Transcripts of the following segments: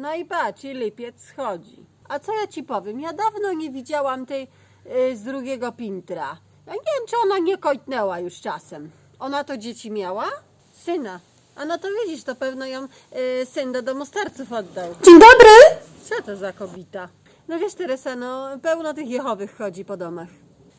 No i patrz, i lipiec schodzi. A co ja ci powiem? Ja dawno nie widziałam tej y, z drugiego Pintra. Ja nie wiem, czy ona nie kojtnęła już czasem. Ona to dzieci miała? Syna. A no to widzisz, to pewno ją y, syn do domu starców oddał. Dzień dobry! Co to za kobita? No wiesz, Teresa, no pełno tych Jehowych chodzi po domach.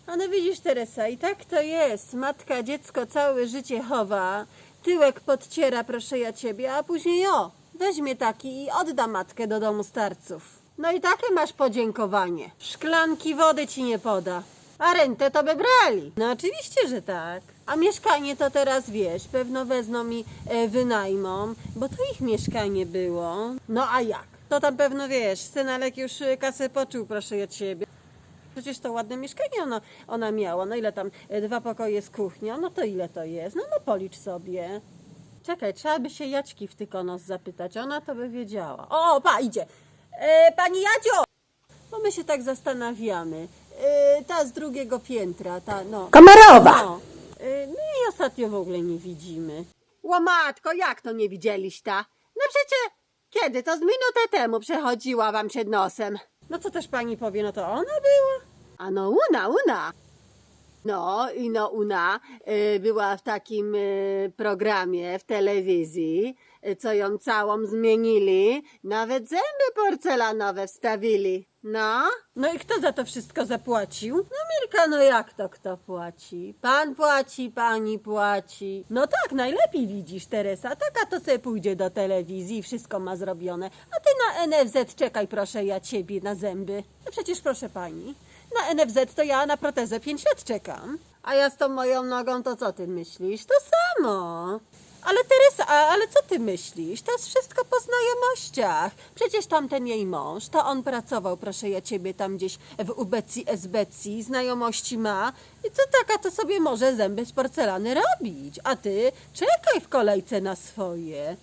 A no widzisz, Teresa, i tak to jest. Matka dziecko całe życie chowa, tyłek podciera, proszę ja ciebie, a później o, weźmie taki i odda matkę do domu starców. No i takie masz podziękowanie. Szklanki wody ci nie poda. A rentę to by brali. No oczywiście, że tak. A mieszkanie to teraz wiesz, pewno wezmą mi e, wynajmą, bo to ich mieszkanie było. No a jak? To tam pewno wiesz, synalek już e, kasę poczuł, proszę ja ciebie. Przecież to ładne mieszkanie ona, ona miała. No ile tam? E, Dwa pokoje z kuchnią, no to ile to jest? No no policz sobie. Czekaj, trzeba by się Jaćki w Tykonos zapytać, ona to by wiedziała. O, pa, idzie. E, pani Jadzio! Bo my się tak zastanawiamy. E, ta z drugiego piętra, ta no. Komorowa! No, y, my jej ostatnio w ogóle nie widzimy. Łomatko, jak to nie widzieliś ta? No przecież kiedy? To z minutę temu przechodziła wam przed nosem. No co też pani powie, no to ona była? A no una, una. No i no una y, była w takim y, programie w telewizji, y, co ją całą zmienili, nawet zęby porcelanowe wstawili. No? No i kto za to wszystko zapłacił? No Mirka, no jak to kto płaci? Pan płaci, pani płaci. No tak, najlepiej widzisz, Teresa. Taka to sobie pójdzie do telewizji i wszystko ma zrobione. A ty na NFZ czekaj proszę ja ciebie na zęby. Przecież proszę pani. Na NFZ to ja na protezę 5 lat czekam. A ja z tą moją nogą to co ty myślisz? To samo. Ale Teresa, ale co ty myślisz? To jest wszystko po znajomościach. Przecież tamten jej mąż, to on pracował, proszę ja ciebie, tam gdzieś w ubecji, esbecji, znajomości ma. I co taka to sobie może zęby z porcelany robić? A ty czekaj w kolejce na swoje.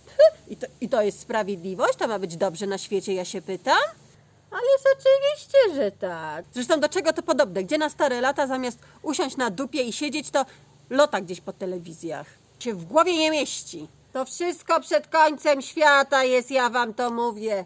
I to, I to jest sprawiedliwość? To ma być dobrze na świecie, ja się pytam? Ależ oczywiście, że tak. Zresztą do czego to podobne? Gdzie na stare lata zamiast usiąść na dupie i siedzieć, to lota gdzieś po telewizjach. Się w głowie nie mieści. To wszystko przed końcem świata jest, ja wam to mówię.